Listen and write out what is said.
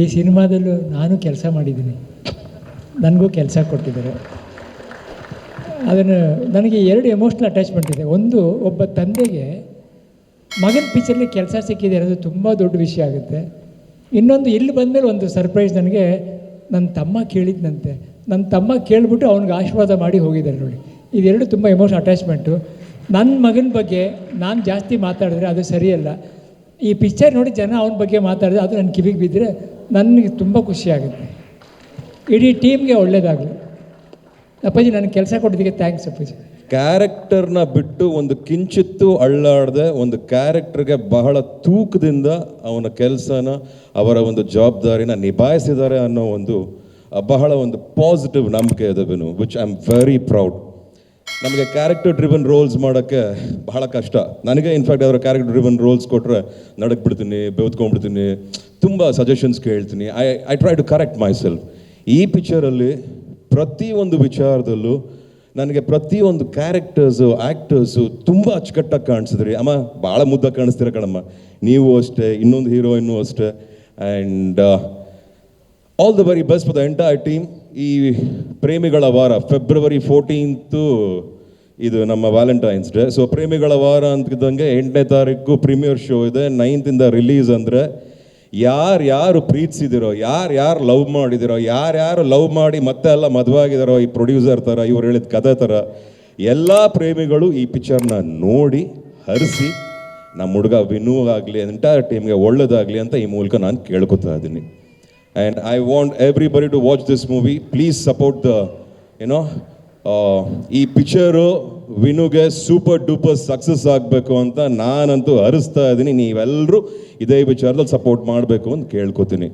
ಈ ಸಿನಿಮಾದಲ್ಲೂ ನಾನು ಕೆಲಸ ಮಾಡಿದ್ದೀನಿ. ನನಗೂ ಕೆಲಸ ಕೊಟ್ಟಿದ್ದಾರೆ. ಅದನ್ನು ನನಗೆ ಎರಡು ಎಮೋಷ್ನಲ್ ಅಟ್ಯಾಚ್ಮೆಂಟ್ ಇದೆ. ಒಂದು, ಒಬ್ಬ ತಂದೆಗೆ ಮಗನ ಪಿಕ್ಚರ್ಲಿ ಕೆಲಸ ಸಿಕ್ಕಿದೆ ಅನ್ನೋದು ತುಂಬ ದೊಡ್ಡ ವಿಷಯ ಆಗುತ್ತೆ. ಇನ್ನೊಂದು, ಇಲ್ಲಿ ಬಂದಮೇಲೆ ಒಂದು ಸರ್ಪ್ರೈಸ್ ನನಗೆ ನನ್ನ ತಮ್ಮ ಕೇಳಿದ್ನಂತೆ. ನನ್ನ ತಮ್ಮ ಕೇಳಿಬಿಟ್ಟು ಅವ್ನಿಗೆ ಆಶೀರ್ವಾದ ಮಾಡಿ ಹೋಗಿದ್ದಾರೆ ನೋಡಿ. ಇದೆರಡು ತುಂಬ ಎಮೋಷನ್ ಅಟ್ಯಾಚ್ಮೆಂಟು ನನ್ನ ಮಗನ ಬಗ್ಗೆ ನಾನು ಜಾಸ್ತಿ ಮಾತಾಡಿದ್ರೆ ಅದು ಸರಿಯಲ್ಲ. ಈ ಪಿಕ್ಚರ್ ನೋಡಿ ಜನ ಅವನ ಬಗ್ಗೆ ಮಾತಾಡಿದ್ರೆ ಅದು ನನ್ನ ಕಿವಿಗೆ ಬಿದ್ದರೆ ನನಗೆ ತುಂಬ ಖುಷಿಯಾಗುತ್ತೆ. ಇಡೀ ಟೀಮ್ಗೆ ಒಳ್ಳೆಯದಾಗಲಿ ಅಪ್ಪಾಜಿ, ನನಗೆ ಕೆಲಸ ಕೊಟ್ಟಿದ್ದಕ್ಕೆ ಥ್ಯಾಂಕ್ಸ್ ಅಪ್ಪಾಜಿ. ಕ್ಯಾರೆಕ್ಟರ್ನ ಬಿಟ್ಟು ಒಂದು ಕಿಂಚಿತ್ತು ಅಳ್ಳಾಡದೆ, ಒಂದು ಕ್ಯಾರೆಕ್ಟರ್ಗೆ ಬಹಳ ತೂಕದಿಂದ ಅವನ ಕೆಲಸನ, ಅವರ ಒಂದು ಜವಾಬ್ದಾರಿನ ನಿಭಾಯಿಸಿದ್ದಾರೆ ಅನ್ನೋ ಒಂದು, ಬಹಳ ಒಂದು ಪಾಸಿಟಿವ್ ನಂಬಿಕೆ ಇದೆ which I am very proud ನಮಗೆ ಕ್ಯಾರೆಕ್ಟರ್ ಡ್ರಿವನ್ ರೋಲ್ಸ್ ಮಾಡೋಕ್ಕೆ ಬಹಳ ಕಷ್ಟ. ನನಗೆ ಇನ್ಫ್ಯಾಕ್ಟ್ ಅವರ ಕ್ಯಾರೆಕ್ಟರ್ ಡ್ರಿವನ್ ರೋಲ್ಸ್ ಕೊಟ್ಟರೆ ನಡಕ್ ಬಿಡ್ತೀನಿ ಬೆವ್ತ್ಕೊಂಡ್ಬಿಡ್ತೀನಿ ತುಂಬ ಸಜೆಷನ್ಸ್ ಕೇಳ್ತೀನಿ. I I try to correct myself ಈ ಪಿಕ್ಚರಲ್ಲಿ ಪ್ರತಿಯೊಂದು ವಿಚಾರದಲ್ಲೂ ನನಗೆ ಪ್ರತಿಯೊಂದು ಕ್ಯಾರೆಕ್ಟರ್ಸು ಆ್ಯಕ್ಟರ್ಸು ತುಂಬ ಅಚ್ಚುಕಟ್ಟಾಗಿ ಕಾಣಿಸಿದ್ರಿ, ಅಮ್ಮ ಭಾಳ ಮುದ್ದಾಗಿ ಕಾಣಿಸ್ತೀರ ಕಣಮ್ಮ. ನೀವು ಅಷ್ಟೇ, ಇನ್ನೊಂದು ಹೀರೋಯಿನ್ನು ಅಷ್ಟೇ. And all the very best for the entire team ಈ ಪ್ರೇಮಿಗಳ ವಾರ ಫೆಬ್ರವರಿ ಫೋರ್ಟೀನ್ತು ಇದು ನಮ್ಮ ವ್ಯಾಲೆಂಟೈನ್ಸ್ ಡೇ ಸೊ ಪ್ರೇಮಿಗಳ ವಾರ ಅಂತಿದ್ದಂಗೆ ಎಂಟನೇ ತಾರೀಕು ಪ್ರೀಮಿಯರ್ ಶೋ ಇದೆ. ನೈನ್ತಿಂದ ರಿಲೀಸ್ ಅಂದರೆ ಯಾರು ಯಾರು ಪ್ರೀತಿಸಿದಿರೋ, ಯಾರು ಯಾರು ಲವ್ ಮಾಡಿದಿರೋ ಯಾರ್ಯಾರು ಲವ್ ಮಾಡಿ ಮತ್ತೆ ಎಲ್ಲ ಮದುವೆ ಆಗಿದಾರೋ ಈ ಪ್ರೊಡ್ಯೂಸರ್ ಥರ, ಇವ್ರು ಹೇಳಿದ ಕಥೆ ಥರ, ಎಲ್ಲ ಪ್ರೇಮಿಗಳು ಈ ಪಿಕ್ಚರ್ನ ನೋಡಿ, ಹರಿಸಿ, ನಮ್ಮ ಹುಡುಗ ವಿನೂ ಆಗಲಿ ಎಂಟೈರ್ ಟೀಮ್ಗೆ ಒಳ್ಳೇದಾಗಲಿ ಅಂತ ಈ ಮೂಲಕ ನಾನು ಕೇಳ್ಕೊತಾ ಇದ್ದೀನಿ. And I want everybody to watch this movie please support the ಏನೋ ಈ ಪಿಕ್ಚರು ವಿನುಗೆ ಸೂಪರ್ ಡೂಪರ್ ಸಕ್ಸಸ್ ಆಗಬೇಕು ಅಂತ ನಾನಂತೂ ಹರಿಸ್ತಾ ಇದ್ದೀನಿ. ನೀವೆಲ್ಲರೂ ಇದೇ ವಿಚಾರದಲ್ಲಿ ಸಪೋರ್ಟ್ ಮಾಡಬೇಕು ಅಂತ ಕೇಳ್ಕೊತೀನಿ.